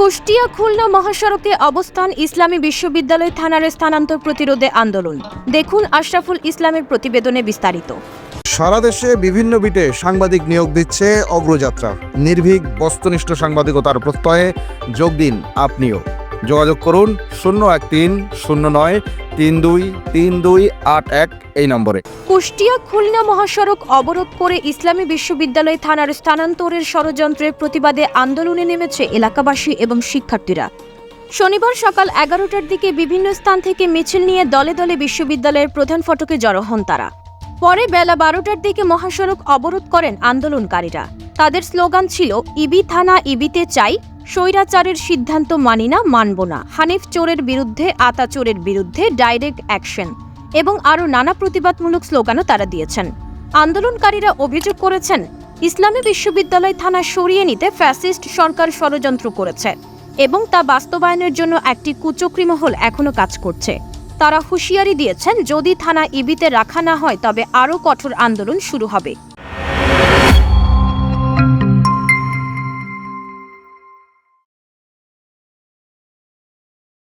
কুষ্টিয়া খুলনা মহাসড়কে অবস্থান ইসলামী বিশ্ববিদ্যালয় থানার স্থানান্তর প্রতিরোধে আন্দোলন। দেখুন আশরাফুল ইসলামের প্রতিবেদনে বিস্তারিত। সারা দেশে বিভিন্ন বিটে সাংবাদিক নিয়োগ দিচ্ছে অগ্রযাত্রা। নির্ভীক, বস্তুনিষ্ঠ সাংবাদিকতার প্রত্যয়ে যোগ দিন আপনিও। যোগাযোগ করুন শূন্য এক তিন শূন্য নয় তিন দুই তিন দুই, আট এক এই নম্বরে। কুষ্টিয়া খুলনা মহাসড়ক অবরোধ করে ইসলামী বিশ্ববিদ্যালয় থানার স্থানান্তরের ষড়যন্ত্রের প্রতিবাদে আন্দোলনে নেমেছে এলাকাবাসী এবং শিক্ষার্থীরা। শনিবার সকাল এগারোটার দিকে বিভিন্ন স্থান থেকে মিছিল নিয়ে দলে দলে বিশ্ববিদ্যালয়ের প্রধান ফটকে জড়ো হন তারা। পরে বেলা বারোটার দিকে মহাসড়ক অবরোধ করেন আন্দোলনকারীরা। তাদের স্লোগান ছিল, ইবি থানা ইবিতে চাই স্বৈরাচারের সিদ্ধান্ত মানি না, মানব না। হানিফ চোরের বিরুদ্ধে, আতা চোরের বিরুদ্ধে ডাইরেক্ট অ্যাকশন এবং আরও নানা প্রতিবাদমূলক স্লোগানও তারা দিয়েছেন। আন্দোলনকারীরা অভিযোগ করেছেন, ইসলামী বিশ্ববিদ্যালয় থানা সরিয়ে নিতে ফ্যাসিস্ট সরকার ষড়যন্ত্র করেছে এবং তা বাস্তবায়নের জন্য একটি কুচক্রী মহল এখনও কাজ করছে। তারা হুঁশিয়ারি দিয়েছেন, যদি থানা ইবিতে রাখা না হয়, তবে আরও কঠোর আন্দোলন শুরু হবে।